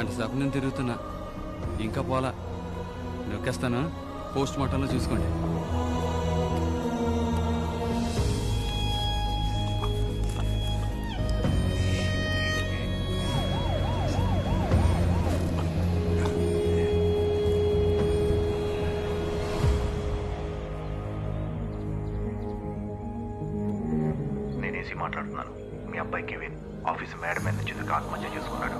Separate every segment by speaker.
Speaker 1: గంట సేపు నేను తిరుగుతున్నా. ఇంకా పోలా. నొక్కేస్తాను. పోస్ట్ మార్టంలో చూసుకోండి.
Speaker 2: ఆఫీస్ మేడ మీద నుంచి ఆత్మహత్య చేసుకున్నాడు?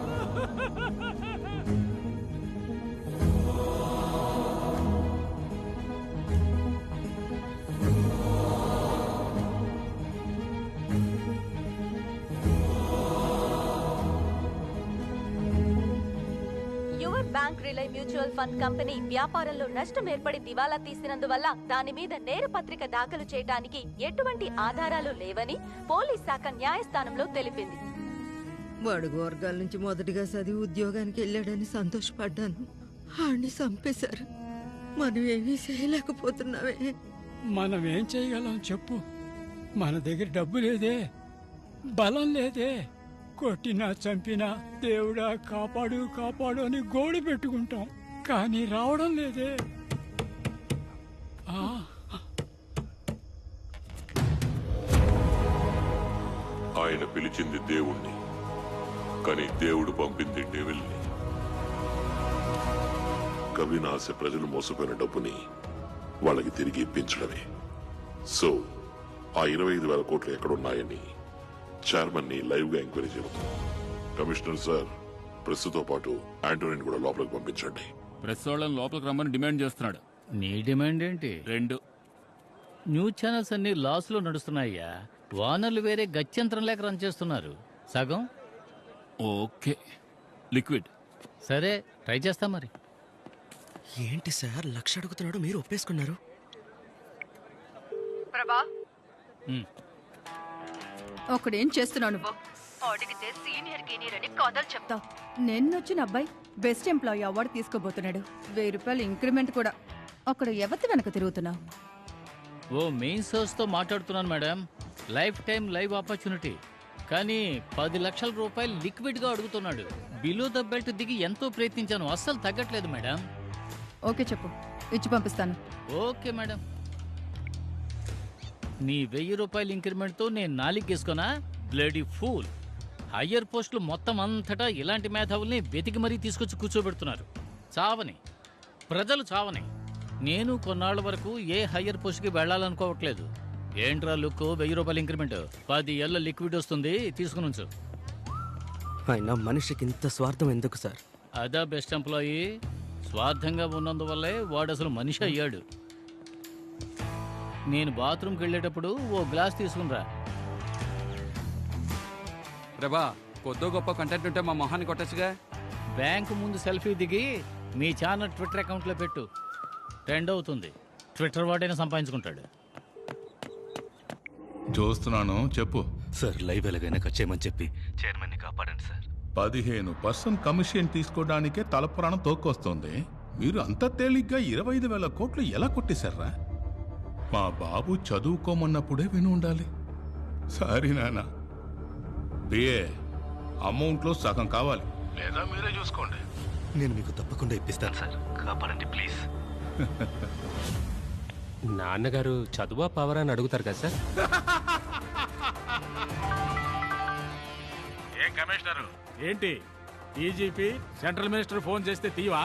Speaker 3: యువర్ బ్యాంక్ రిలై మ్యూచువల్ ఫండ్ కంపెనీ వ్యాపారంలో నష్టం ఏర్పడి దివాలా తీసినందువల్ల దాని మీద నేర పత్రిక దాఖలు చేయడానికి ఎటువంటి ఆధారాలు లేవని పోలీస్ శాఖ న్యాయస్థానంలో తెలిపింది.
Speaker 4: బడుగు వర్గాల నుంచి మొదటిగా చదివి ఉద్యోగానికి వెళ్ళాడని సంతోషపడ్డాను. ఆడిని చంపేశారు. మనం ఏమీ చేయలేకపోతున్నావే
Speaker 5: మనం ఏం చేయగలం చెప్పు. మన దగ్గర డబ్బు లేదే బలం లేదే. కొట్టినా చంపినా దేవుడా కాపాడు కాపాడు అని గోడు పెట్టుకుంటాం. కానీ రావడం లేదే. ఆ,
Speaker 6: ఆయన పిలిచింది దేవుణ్ణి. కానీ దేవుడు పంపింది డెవిల్ని. కవినాశ ప్రజలు మోసపోయిన డబ్బుని వాళ్ళకి తిరిగి ఇప్పించడమే. సో ఆ ఇరవై ఐదు వేల కోట్లు ఎక్కడున్నాయని చైర్మన్ని లైవ్గా ఎంక్వైరీ చేస్తాం కమిషనర్ సార్ ప్రస్తుతో పాటు ఆంటోనీని కూడా లోపలికి పంపించండి.
Speaker 7: ప్రెస్ వాళ్ళని లోపలికి రమ్మని డిమాండ్ చేస్తున్నాడు.
Speaker 8: నీ డిమాండ్ ఏంటి?
Speaker 7: రెండు.
Speaker 8: న్యూస్ ఛానల్స్ అన్ని లాస్లో నడుస్తున్నాయ్యా. వానర్లు వేరే గత్యంతరం లేక రన్ చేస్తున్నారు. సగం?
Speaker 7: ఓకే. లిక్విడ్.
Speaker 8: సరే ట్రై చేస్తా మరి.
Speaker 9: ఏంటి సార్ లక్ష అడుగుతున్నాడు మీరు ఒప్పేసుకున్నారు?
Speaker 3: ప్రభా.
Speaker 10: ఒకడేం చేస్తున్నావు నువ్వు?
Speaker 3: అడిగితే సీనియర్ గీనియర్ అని కథలు చెప్తావు.
Speaker 10: నిన్నొచ్చిన అబ్బాయి బెస్ట్ ఎంప్లాయీ అవార్డు తీసుకోబోతున్నాడు. వెయ్యి రూపాయలు ఇంక్రిమెంట్ కూడా. అక్కడ ఎవరి వెనక తిరుగుతున్నావు?
Speaker 8: ఓ మెయిన్ సోర్స్తో మాట్లాడుతున్నాను madam. Life time live opportunity. కానీ పది లక్షల రూపాయలు లిక్విడ్గా అడుగుతున్నాడు. బిలో ద బెల్ట్ దిగి ఎంతో ప్రయత్నించాను. అస్సలు తగ్గట్లేదు మేడం.
Speaker 10: ఓకే చెప్పు. ఇచ్చి పంపిస్తాను.
Speaker 8: Okay madam. నీ వెయ్యి రూపాయల ఇంక్రిమెంట్తో నేను నాలిగేసుకున్నా బ్లడీ ఫూల్. హయ్యర్ పోస్టులు మొత్తం అంతటా ఇలాంటి మేధావుల్ని వెతికి మరీ తీసుకొచ్చి కూర్చోబెడుతున్నారు. చావని. ప్రజలు చావని. నేను కొన్నాళ్ళ వరకు ఏ హయ్యర్ పోస్ట్కి వెళ్ళాలనుకోవట్లేదు. ఏంట్రా లుక్ వెయ్యి రూపాయల ఇంక్రిమెంట్ పది ఏళ్ళ లిక్విడ్ వస్తుంది తీసుకుని ఉంచు.
Speaker 9: అయినా మనిషికి ఇంత స్వార్థం ఎందుకు సార్?
Speaker 8: అదా బెస్ట్ ఎంప్లాయీ స్వార్థంగా ఉన్నందువల్లే వాడు అసలు మనిషి అయ్యాడు. నేను బాత్రూమ్కి వెళ్ళేటప్పుడు ఓ గ్లాస్ తీసుకునిరా
Speaker 1: ప్రభా కొద్దో గొప్ప కంటెంట్ ఉంటే మా మొహాన్ని కొట్టచ్చుగా?
Speaker 8: బ్యాంకు ముందు సెల్ఫీ దిగి మీ ఛానల్ ట్విట్టర్ అకౌంట్లో పెట్టు. ట్రెండ్ అవుతుంది. ట్విట్టర్ వాడైనా సంపాదించుకుంటాడు.
Speaker 11: చూస్తున్నాను చెప్పు.
Speaker 9: సార్ లైవ్ ఎలాగైనా కట్ చేయమని చెప్పి చైర్మన్ని కాపాడండి సార్.
Speaker 11: పదిహేను పర్సెంట్ కమిషన్ తీసుకోవడానికే తలపురాణం తోక్కొస్తుంది మీరు అంత తేలిగ్గా ఇరవై ఐదు వేల కోట్లు ఎలా కొట్టేశారా? మా బాబు చదువుకోమన్నప్పుడే విని ఉండాలి. సారీ నాన్న. బిఏ అమౌంట్లో సగం కావాలి. లేదా మీరే చూసుకోండి.
Speaker 9: నేను మీకు తప్పకుండా ఇప్పిస్తాను సార్. కాపాడండి ప్లీజ్.
Speaker 5: నాన్నగారు చదువా పవరా అని అడుగుతారు కదా సార్?
Speaker 7: ఏం కమిషనర్? ఏంటి? డీజీపీ సెంట్రల్ మినిస్టర్ ఫోన్ చేస్తే తీవా?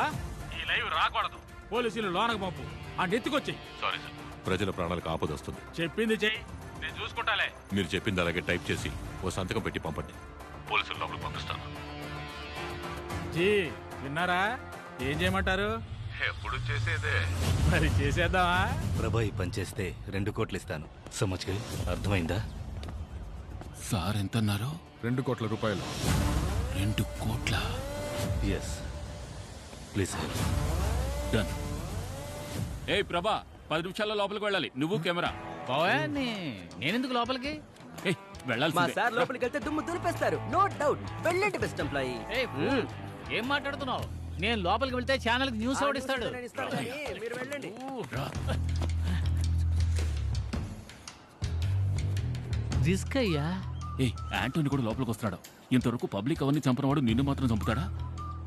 Speaker 7: ఈ లైవ్ రాకూడదు. పోలీసులు లోనకు పంపు. ఆ నెత్తుకొచ్చి
Speaker 6: సారీ సార్. ప్రజల ప్రాణాలకు ఆపద వస్తుంది.
Speaker 7: చెప్పింది చెయ్యి నేను చూసుకుంటాలే.
Speaker 6: మీరు చెప్పింది అలాగే టైప్ చేసి ఓ సంతకం పెట్టి పంపండి. పోలీసులు లోపలికి పంపిస్తాను.
Speaker 7: జీ విన్నారా? ఏం చేయమంటారు?
Speaker 6: ఎప్పుడు చేసేదే?
Speaker 7: మరి చేసేద్దామా?
Speaker 9: ప్రభా ఈ పని చేస్తే రెండు కోట్లు ఇస్తాను. సమజ్కి అర్థమైందా?
Speaker 7: సార్ ఎంత అన్నారు
Speaker 11: రెండు కోట్ల రూపాయలు.
Speaker 7: రెండు కోట్ల?
Speaker 9: ఎస్ ప్లీజ్ సార్
Speaker 7: డన్ ఏ ప్రభా పది నిమిషాల్లో లోపలికి వెళ్ళాలి. నువ్వు కెమెరా.
Speaker 8: బావా నే- నేనెందుకు లోపలికి?
Speaker 7: ఏయ్ వెళ్ళాల్సిందే.
Speaker 9: సార్ లోపలికి వెళ్తే దుమ్ము దులిపేస్తారు. నో డౌట్ వెళ్ళండి బెస్ట్ ఎంప్లాయీ
Speaker 8: ఏయ్. ఏం మాట్లాడుతున్నావు? నేను లోపలికి వెళ్తే ఛానల్ న్యూస్ ఓడిస్తాడు
Speaker 9: మీరు వెళ్ళండి.
Speaker 8: రిస్క్ అయ్యా.
Speaker 7: ఏ యాంటోని కూడా లోపలికి వస్తున్నాడు. ఇంతవరకు పబ్లిక్ అవన్నీ చంపినవాడు నిన్ను మాత్రం చంపుతాడా?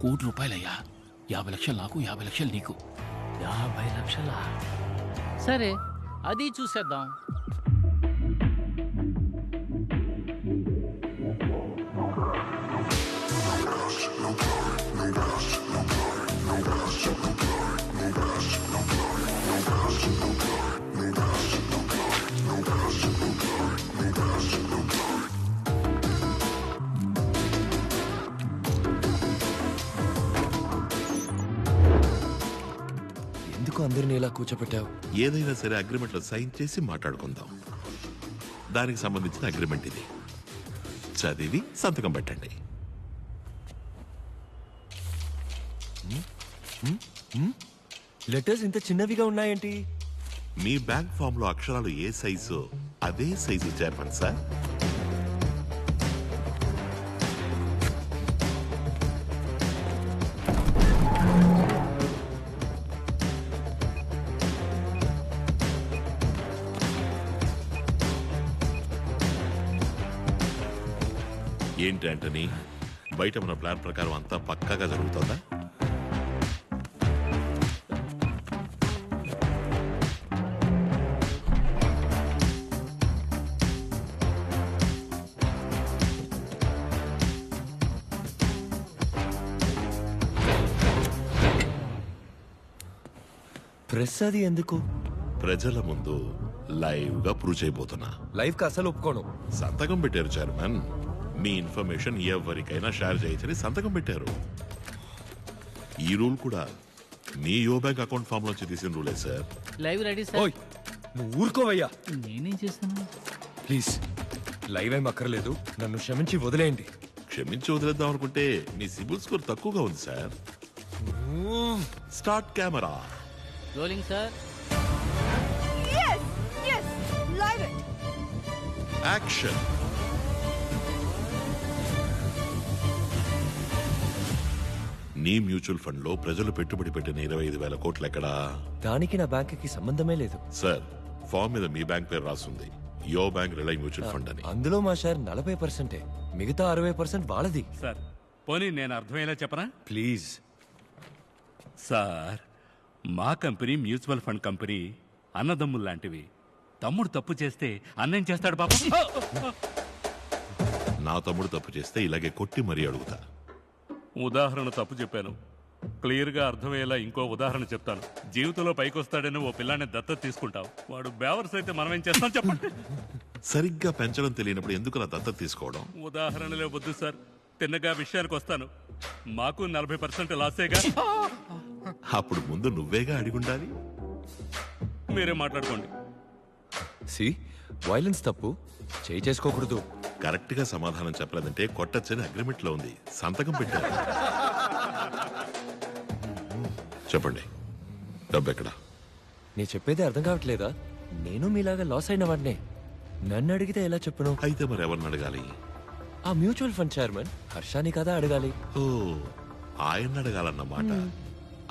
Speaker 5: కోటి రూపాయలయ్యా. యాభై లక్షలు నాకు యాభై లక్షలు నీకు.
Speaker 8: యాభై లక్షలా? సరే అది చూసేద్దాం.
Speaker 12: అందరినీ ఇలా కూర్చోపెట్టావు?
Speaker 6: ఏదైనా సరే అగ్రిమెంట్లో సైన్ చేసి మాట్లాడుకుందాం. దానికి సంబంధించిన అగ్రిమెంట్ ఇది. చదివి సంతకం పెట్టండి.
Speaker 12: లెటర్స్ ఇంత చిన్నవిగా ఉన్నాయేంటి?
Speaker 6: మీ బ్యాంక్ ఫామ్లో అక్షరాలు ఏ సైజు? అదే సైజు చైర్మన్ సార్. ఏంటి అంటని బయట మన ప్లాన్ ప్రకారం అంతా పక్కాగా జరుగుతుందా?
Speaker 12: ప్రెస్ అది ఎందుకు?
Speaker 6: ప్రజల ముందు లైవ్గా ప్రూవ్ చేయబోతున్నా
Speaker 12: లైవ్కి అసలు ఒప్పుకోను.
Speaker 6: సంతకం పెట్టారు చైర్మన్. మీ ఇన్ఫర్మేషన్ ఎవరికైనా షేర్ చేయొచ్చని సంతకం పెట్టారు. ఈ రూల్ కూడా మీ యో బ్యాంక్ అకౌంట్ ఫామ్ నుంచి తీసిన రూలే సార్.
Speaker 8: Live ready sir.
Speaker 12: ఓయ్ నువ్వు ఊరుకోవయ్యా.
Speaker 8: నేనేం చేశాను
Speaker 12: ప్లీజ్ లైవ్ ఏం అక్కర్లేదు. నన్ను క్షమించి వదిలేయండి.
Speaker 6: క్షమించి వదిలేద్దాం అనుకుంటే మీ సిబిల్ స్కోర్ తక్కువగా ఉంది sir. Start camera.
Speaker 8: Rolling sir.
Speaker 6: Action. నీ మ్యూచువల్ ఫండ్లో ప్రజలు పెట్టుబడి పెట్టిన ఇరవై ఐదు వేల కోట్లు ఎక్కడా
Speaker 12: దానికి నా బ్యాంక్కి సంబంధమే లేదు.
Speaker 6: సార్ ఫామ్ మీద మీ బ్యాంక్ పేరు రాస్తుంది యో బ్యాంక్ రిలై మ్యూచువల్ ఫండ్ అని.
Speaker 12: అందులో మా షేర్ నలభై పర్సెంటే. మిగతా అరవై పర్సెంట్ వాళ్ళది.
Speaker 1: సార్ పోనీ నేను అర్థమయ్యేలా చెప్పనా?
Speaker 12: ప్లీజ్.
Speaker 1: సార్ మా కంపెనీ మ్యూచువల్ ఫండ్ కంపెనీ అన్నదమ్ములు లాంటివి. తమ్ముడు తప్పు చేస్తే అన్నేం చేస్తాడు పాపం?
Speaker 6: నా తమ్ముడు తప్పు చేస్తే ఇలాగే కొట్టి మరీ అడుగుతా.
Speaker 1: ఉదాహరణ తప్పు చెప్పాను. క్లియర్గా అర్థమయ్యేలా ఇంకో ఉదాహరణ చెప్తాను. జీవితంలో పైకొస్తాడని ఓ పిల్లాన్ని దత్తత తీసుకుంటావు. వాడు బేవర్స్ అయితే మనం ఏం చేస్తాం చెప్పండి.
Speaker 6: సరిగ్గా పెంచడం తెలియనప్పుడు ఎందుకు నా దత్తత తీసుకోవడం?
Speaker 1: ఉదాహరణలే వద్దు సార్. తిన్నగా విషయానికి వస్తాను. మాకు నలభై పర్సెంట్ లాసేగా.
Speaker 6: అప్పుడు ముందు నువ్వేగా అడిగుండాలి?
Speaker 1: మీరే మాట్లాడుకోండి.
Speaker 12: సి? వైలెన్స్ తప్పు చేయి చేసుకోకూడదు.
Speaker 6: కరెక్ట్గా సమాధానం చెప్పలేదంటే కొట్టచ్చని అగ్రిమెంట్లో ఉంది. సంతకం పెట్టారు. చెప్పండి. డబ్బు ఎక్కడ?
Speaker 12: నీ చెప్పేది అర్థం కావట్లేదా? నేను మీలాగా లాస్ అయిన వాడినే. నన్ను అడిగితే ఎలా చెప్పను?
Speaker 6: అయితే మరి ఎవరిని అడగాలి?
Speaker 12: ఆ మ్యూచువల్ ఫండ్ చైర్మన్ హర్షాని కదా అడగాలి.
Speaker 6: ఓ ఆయన అడగాలన్నమాట.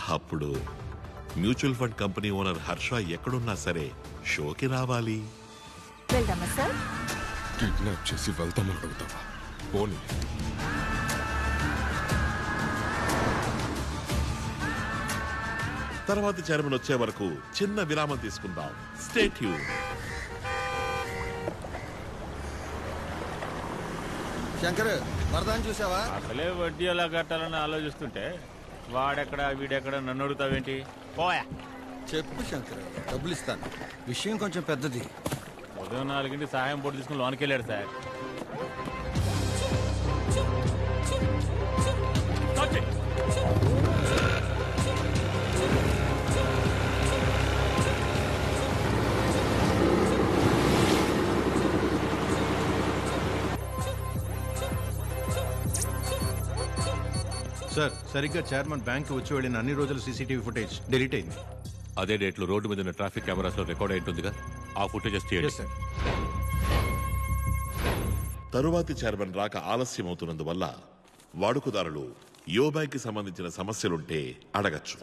Speaker 6: అప్పుడు mutual fund company owner Harsha ఎక్కడున్నా సరే షోకి రావాలి.
Speaker 3: వెళ్దామా సార్?
Speaker 11: కిడ్నాప్ చేసి వెళ్తామని అడుగుతావా? పోనీ.
Speaker 6: తర్వాత చైర్మన్ వచ్చే వరకు చిన్న విరామం తీసుకుందాం. స్టేట్ యూ
Speaker 13: శంకర్ వరదాన్ని చూసావా
Speaker 7: అసలే వడ్డీ ఎలా కట్టాలని ఆలోచిస్తుంటే వాడెక్కడ వీడెక్కడ నన్ను అడుగుతావేంటి? పోయా.
Speaker 13: చెప్పు శంకర్ డబ్బులు ఇస్తాను విషయం కొంచెం పెద్దది.
Speaker 7: ఉదయం నాలుగింటి సహాయం పోటీ తీసుకుని లోనికి వెళ్ళాడు సార్
Speaker 2: సార్ సరిగ్గా చైర్మన్ బ్యాంక్ వచ్చి వెళ్ళిన అన్ని రోజుల సీసీటీవీ ఫుటేజ్ డిలీట్ అయింది.
Speaker 14: అదే డేట్లో రోడ్డు మీద ఉన్న ట్రాఫిక్ కెమెరాస్లో రికార్డ్ అయి ఉంటుందిగా. ఆ ఫుటేజెస్ తీయండి.
Speaker 2: సార్
Speaker 6: తరువాతి చైర్మన్ రాక ఆలస్యం అవుతున్నందువల్ల వాడుకదారులు యో బ్యాంక్కి సంబంధించిన సమస్యలుంటే అడగచ్చు.